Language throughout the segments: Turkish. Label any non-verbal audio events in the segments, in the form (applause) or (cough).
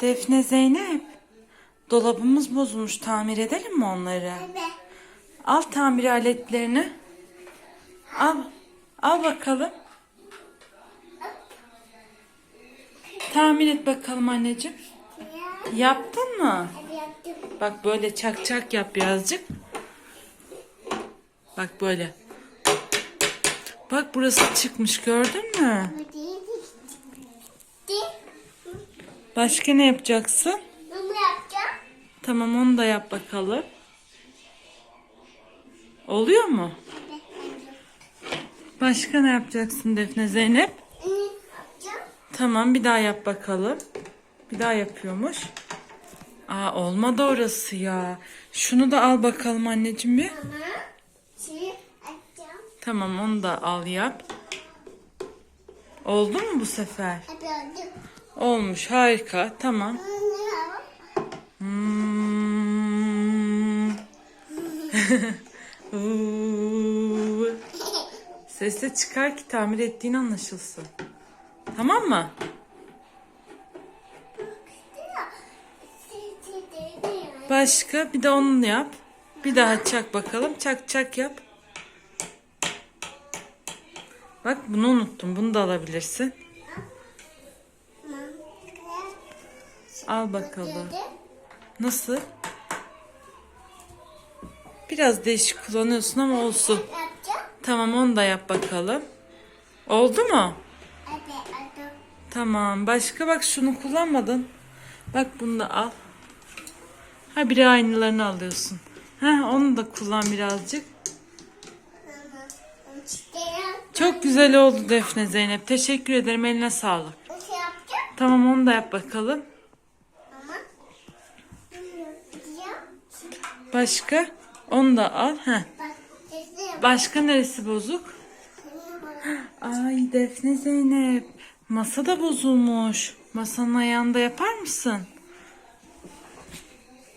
Defne Zeynep. Dolabımız bozulmuş. Tamir edelim mi onları? Evet. Al tamir aletlerini. Al. Al bakalım. Tamir et bakalım anneciğim. Ya. Yaptın mı? Hadi yaptım. Bak böyle çak çak yap birazcık. Bak böyle. Bak burası çıkmış gördün mü? Hadi. Başka ne yapacaksın? Bunu yapacağım. Tamam onu da yap bakalım. Oluyor mu? Evet. Başka ne yapacaksın Defne Zeynep? Tamam bir daha yap bakalım. Bir daha yapıyormuş. Aa olmadı orası ya. Şunu da al bakalım anneciğim bir. Yapacağım. Tamam onu da al yap. Oldu mu bu sefer? Hadi oldu. Olmuş harika tamam. Hmm. (laughs) Uuu. Ses de çıkar ki tamir ettiğin anlaşılsın. Tamam mı? Başka bir de onu yap. Bir daha çak bakalım. Çak çak yap. Bak bunu unuttum. Bunu da alabilirsin. Al bakalım. Nasıl? Biraz değişik kullanıyorsun ama olsun. Tamam onu da yap bakalım. Oldu mu? Tamam. Başka bak şunu kullanmadın. Bak bunu da al. Ha biri aynılarını alıyorsun. Ha onu da kullan birazcık. Çok güzel oldu Defne Zeynep. Teşekkür ederim. Eline sağlık. Tamam onu da yap bakalım. Ama bunu yapacağım. Başka? Onu da al. Heh. Başka neresi bozuk? Ay Defne Zeynep. Masa da bozulmuş. Masanın ayağında yapar mısın?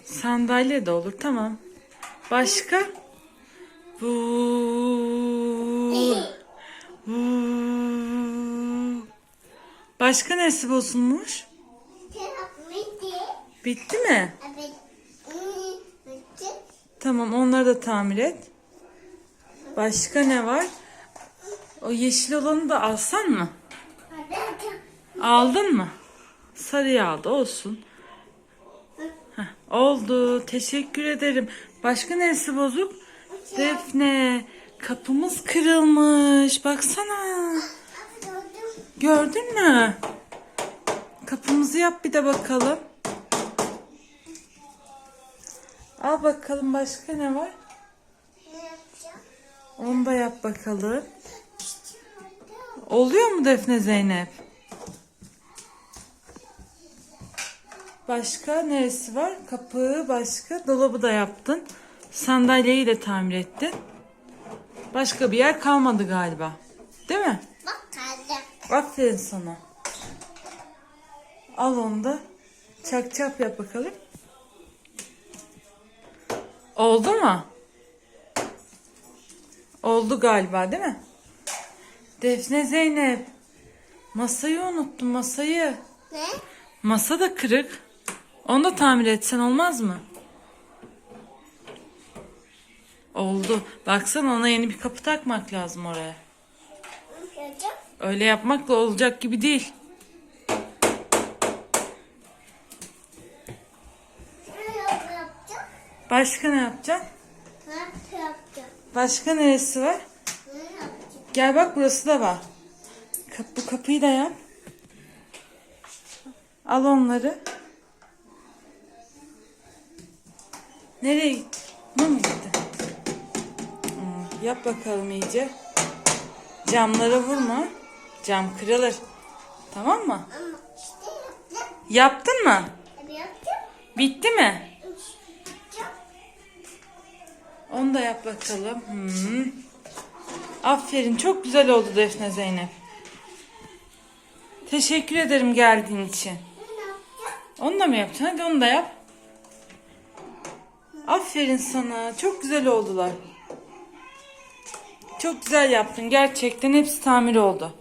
Sandalye de olur tamam. Başka? Vuu. Vuu. Başka neresi bozulmuş? Bitti mi? Evet. Tamam onları da tamir et. Başka ne var? O yeşil olanı da alsan mı? Aldın mı? Sarıyı aldı olsun. Heh, oldu. Teşekkür ederim. Başka neresi bozuk? Defne. Kapımız kırılmış. Baksana. Gördün mü? Kapımızı yap bir de bakalım. Al bakalım başka ne var? Ne yapacağım? Onu da yap bakalım. Oluyor mu Defne Zeynep? Başka neresi var? Kapı başka. Dolabı da yaptın. Sandalyeyi de tamir ettin. Başka bir yer kalmadı galiba. Değil mi? Bak kaldı. Aferin sana. Al onu da. Çak çap yap bakalım. Oldu mu? Oldu galiba değil mi? Defne Zeynep. Masayı unuttun masayı. Ne? Masa da kırık. Onu da tamir etsen olmaz mı? Oldu. Baksana ona yeni bir kapı takmak lazım oraya. Öyle yapmakla olacak gibi değil. Ne yapacağım? Başka ne yapacaksın? Ne yapacağım? Başka neresi var? Ne yapacağım? Gel bak burası da var. Kap, bu kapıyı da yap. Al onları. Nereye gitti? Bu mu gitti? Hmm, yap bakalım iyice. Camlara vurma. Cam kırılır. Tamam mı? Ama işte yaptım. Yaptın mı? Yaptım. Bitti mi? Onu da yap bakalım. Hmm. Aferin. Çok güzel oldu Defne Zeynep. Teşekkür ederim geldiğin için. Onu da mı yapacaksın? Hadi onu da yap. Aferin sana. Çok güzel oldular. Çok güzel yaptın. Gerçekten hepsi tamir oldu.